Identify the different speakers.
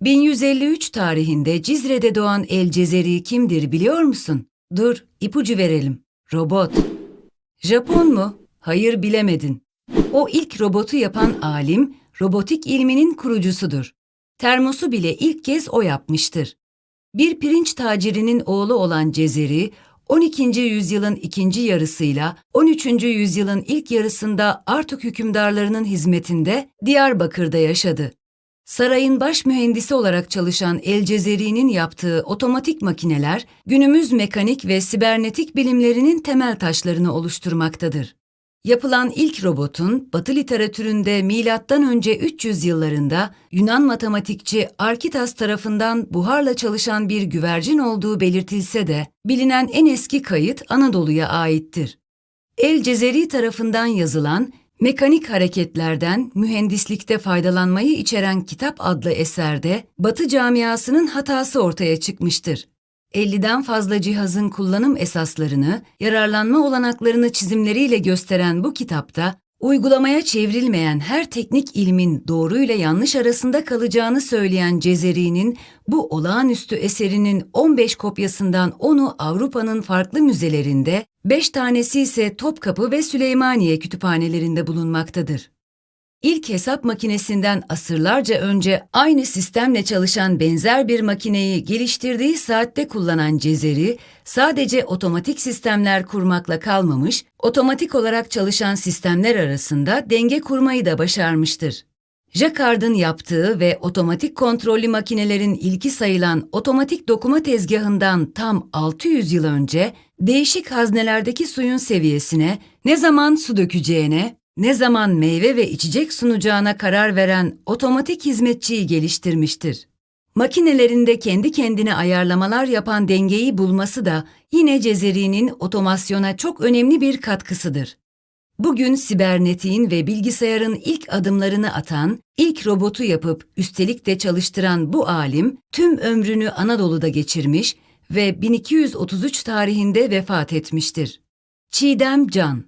Speaker 1: 1153 tarihinde Cizre'de doğan El Cezeri kimdir biliyor musun? Dur, ipucu verelim. Robot. Japon mu? Hayır bilemedin. O ilk robotu yapan alim, robotik ilminin kurucusudur. Termosu bile ilk kez o yapmıştır. Bir pirinç tacirinin oğlu olan Cezeri, 12. yüzyılın ikinci yarısıyla 13. yüzyılın ilk yarısında Artuk hükümdarlarının hizmetinde Diyarbakır'da yaşadı. Sarayın baş mühendisi olarak çalışan El Cezeri'nin yaptığı otomatik makineler, günümüz mekanik ve sibernetik bilimlerinin temel taşlarını oluşturmaktadır. Yapılan ilk robotun Batı literatüründe milattan önce 300 yıllarında Yunan matematikçi Arkitas tarafından buharla çalışan bir güvercin olduğu belirtilse de bilinen en eski kayıt Anadolu'ya aittir. El Cezeri tarafından yazılan Mekanik Hareketlerden Mühendislikte Faydalanmayı içeren kitap adlı eserde Batı camiasının hatası ortaya çıkmıştır. 50'den fazla cihazın kullanım esaslarını, yararlanma olanaklarını çizimleriyle gösteren bu kitapta, uygulamaya çevrilmeyen her teknik ilmin doğru ile yanlış arasında kalacağını söyleyen Cezeri'nin bu olağanüstü eserinin 15 kopyasından 10'u Avrupa'nın farklı müzelerinde, 5 tanesi ise Topkapı ve Süleymaniye kütüphanelerinde bulunmaktadır. İlk hesap makinesinden asırlarca önce aynı sistemle çalışan benzer bir makineyi geliştirdiği saatte kullanan Cezeri, sadece otomatik sistemler kurmakla kalmamış, otomatik olarak çalışan sistemler arasında denge kurmayı da başarmıştır. Jacquard'ın yaptığı ve otomatik kontrollü makinelerin ilki sayılan otomatik dokuma tezgahından tam 600 yıl önce değişik haznelerdeki suyun seviyesine, ne zaman su dökeceğine, ne zaman meyve ve içecek sunacağına karar veren otomatik hizmetçiyi geliştirmiştir. Makinelerinde kendi kendine ayarlamalar yapan dengeyi bulması da yine Cezeri'nin otomasyona çok önemli bir katkısıdır. Bugün sibernetiğin ve bilgisayarın ilk adımlarını atan, ilk robotu yapıp üstelik de çalıştıran bu alim tüm ömrünü Anadolu'da geçirmiş ve 1233 tarihinde vefat etmiştir. Çiğdem Can